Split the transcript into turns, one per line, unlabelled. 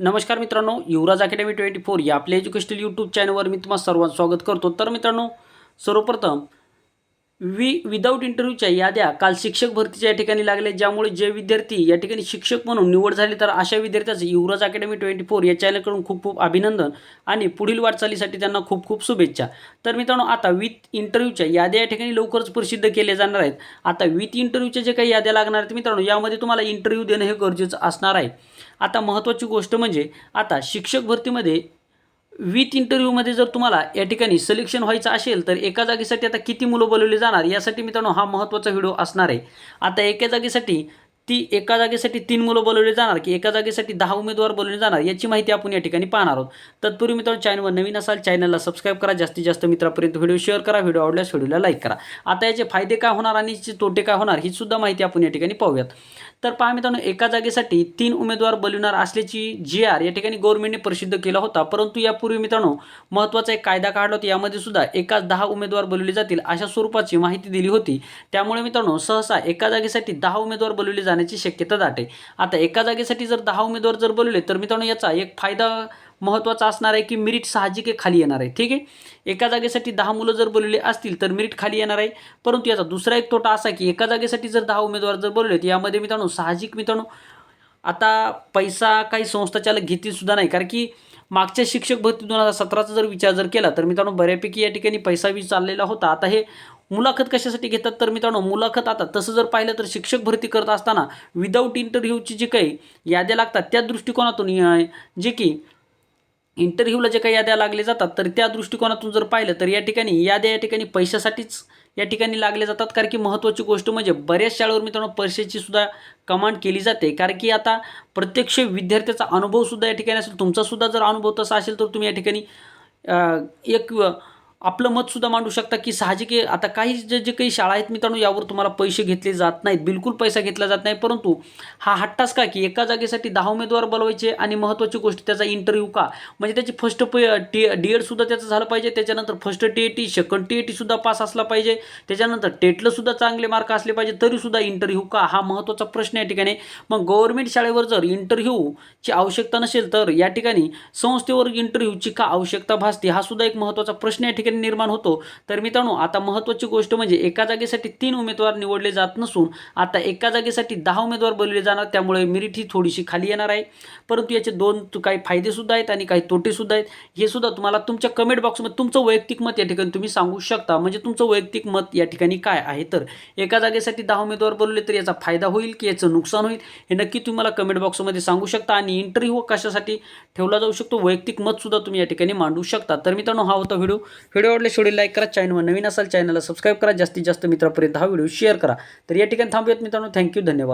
नमस्कार मित्रांनो युवराज academy twenty four या आपल्या एज्युकेशनल यूट्यूब चॅनलवर मी तुम्हाला सर्वांचं स्वागत करतो. तर मित्रांनो सर्वप्रथम वी विदाऊट इंटरव्ह्यूच्या याद्या काल शिक्षक भरतीच्या या ठिकाणी लागल्या ज्यामुळे जे विद्यार्थी या ठिकाणी शिक्षक म्हणून निवड झाले तर अशा विद्यार्थ्याचं युवराज अकॅडमी ट्वेंटी फोर या चॅनलकडून खूप खूप अभिनंदन आणि पुढील वाटचालीसाठी त्यांना खूप खूप शुभेच्छा. तर मित्रांनो आता विथ इंटरव्ह्यूच्या याद्या या ठिकाणी लवकरच प्रसिद्ध केल्या जाणार आहेत. आता विथ इंटरव्ह्यूच्या जे काही याद्या लागणार आहेत मित्रांनो यामध्ये तुम्हाला इंटरव्ह्यू देणं हे गरजेचं असणार आहे. आता महत्त्वाची गोष्ट म्हणजे आता शिक्षक भरतीमध्ये विथ इंटरव्ह्यूमध्ये जर तुम्हाला या ठिकाणी सिलेक्शन व्हायचं असेल तर एका जागेसाठी आता किती मुलं बोलवली जाणार यासाठी मित्रांनो हा महत्त्वाचा व्हिडिओ असणार आहे. आता एका जागेसाठी ती एका जागेसाठी तीन मुलं बोलवली जाणार की एका जागेसाठी दहा उमेदवार बोलवले जाणार याची माहिती आपण या ठिकाणी पाहणार आहोत. तत्पूर्वी मित्रांनो चॅनलवर नवीन असाल चॅनलला सबस्क्राईब करा. जास्तीत जास्त मित्रापर्यंत व्हिडिओ शेअर करा. व्हिडिओ आवडल्यास व्हिडिओला लाईक करा. आता याचे फायदे काय होणार आणि याचे तोटे काय होणार ही सुद्धा माहिती आपण या ठिकाणी पाहूयात. तर पहा मित्रांनो एका जागेसाठी तीन उमेदवार बोलवणार असल्याची जी आर या ठिकाणी गव्हर्नमेंटने प्रसिद्ध केला होता. परंतु यापूर्वी मित्रांनो महत्त्वाचा एक कायदा काढला होता. यामध्ये सुद्धा एकाच दहा उमेदवार बोलवले जातील अशा स्वरूपाची माहिती दिली होती. त्यामुळे मित्रांनो सहसा एका जागेसाठी दहा उमेदवार बोलवले जाणार जाण्याची शक्यता दाट. आहे आता एका जागेसाठी जर दहा उमेदवार जर बोलवले तर मित्रांनो याचा एक फायदा महत्त्वाचा असणार आहे की मिरिट साहजिक खाली येणार आहे. ठीक आहे? एका जागेसाठी दहा मुलं जर बोलवले असतील तर मिरिट खाली येणार आहे. परंतु याचा दुसरा एक तोटा असा की एका जागेसाठी जर दहा उमेदवार जर बोलवले तर यामध्ये मित्रांनो साहजिक मित्रांनो आता पैसा काही संस्थाचालक घेतील सुद्धा नाही. कारण की मागच्या शिक्षक भरती दोन हजार सतराचा जर विचार जर केला तर मित्रांनो बऱ्यापैकी या ठिकाणी पैसा बी चाललेला होता. आता हे मुलाखत कशासाठी घेतात? तर मित्रांनो मुलाखत आता तसं जर पाहिलं तर शिक्षक भरती करत असताना विदाऊट इंटरव्ह्यूची जी काही याद्या लागतात त्या दृष्टिकोनातून जे की इंटरव्ह्यूला जे काही याद्या लागले जातात तर त्या दृष्टिकोनातून जर पाहिलं तर या ठिकाणी याद्या या ठिकाणी पैशासाठीच या ठिकाणी लागले जातात. कारण की महत्त्वाची गोष्ट म्हणजे बऱ्याच शाळेवर मित्रांनो पैशाची सुद्धा कमांड केली जाते. कारण की आता प्रत्यक्ष विद्यार्थ्याचा अनुभवसुद्धा या ठिकाणी असेल तुमचासुद्धा जर अनुभव तसा असेल तर तुम्ही या ठिकाणी एक आपलं मतसुद्धा मांडू शकता की साहजिक आता काही जे जे काही शाळा आहेत मित्रांनो यावर तुम्हाला पैसे घेतले जात नाहीत. बिलकुल पैसा घेतला जात नाही. परंतु हा हट्टाच का की एका जागेसाठी दहा उमेदवार बोलवायचे आणि महत्त्वाची गोष्ट त्याचा इंटरव्ह्यू का? म्हणजे त्याची फर्स्ट प टी डी एडसुद्धा त्याचं झालं पाहिजे. त्याच्यानंतर first T A T second T A टीसुद्धा pass असला पाहिजे. त्याच्यानंतर टेटलंसुद्धा चांगले मार्क असले पाहिजे. तरीसुद्धा इंटरव्ह्यू का? हा महत्त्वाचा प्रश्न या ठिकाणी. मग गव्हर्नमेंट शाळेवर जर इंटरव्ह्यूची आवश्यकता नसेल तर या ठिकाणी संस्थेवर इंटरव्ह्यूची का आवश्यकता भासते? हा सुद्धा एक महत्त्वाचा प्रश्न या ठिकाणी निर्माण होतो. तर मित्रांनो आता महत्त्वाची गोष्ट म्हणजे एका जागेसाठी तीन उमेदवार निवडले जात नसून आता एका जागेसाठी दहा उमेदवार बोलले जाणार त्यामुळे मिरिट ही थोडीशी खाली येणार आहे. परंतु याचे दोन काही फायदेसुद्धा आहेत आणि काही तोटेसुद्धा आहेत. हे सुद्धा तुम्हाला तुमच्या कमेंट बॉक्समध्ये तुमचं वैयक्तिक मत या ठिकाणी तुम्ही सांगू शकता. म्हणजे तुमचं वैयक्तिक मत या ठिकाणी काय आहे? तर एका जागेसाठी दहा उमेदवार बोलले तर याचा फायदा होईल की याचं नुकसान होईल? हे नक्की तुम्हाला कमेंट बॉक्समध्ये सांगू शकता आणि इंटरव्ह्यू कशासाठी ठेवला जाऊ शकतो? वैयक्तिक मतसुद्धा तुम्ही या ठिकाणी मांडू शकता. तर मित्रांनो हा होता व्हिडिओ. व्हिडिओ आवडले शेवटी लाईक करा चॅनलवर नवीन असाल चॅनलला सबस्क्राईब करा. जास्तीत जास्त मित्रापर्यंत हा व्हिडिओ शेअर करा. तर या ठिकाणी थांबूयात मित्रांनो. थँक्यू धन्यवाद.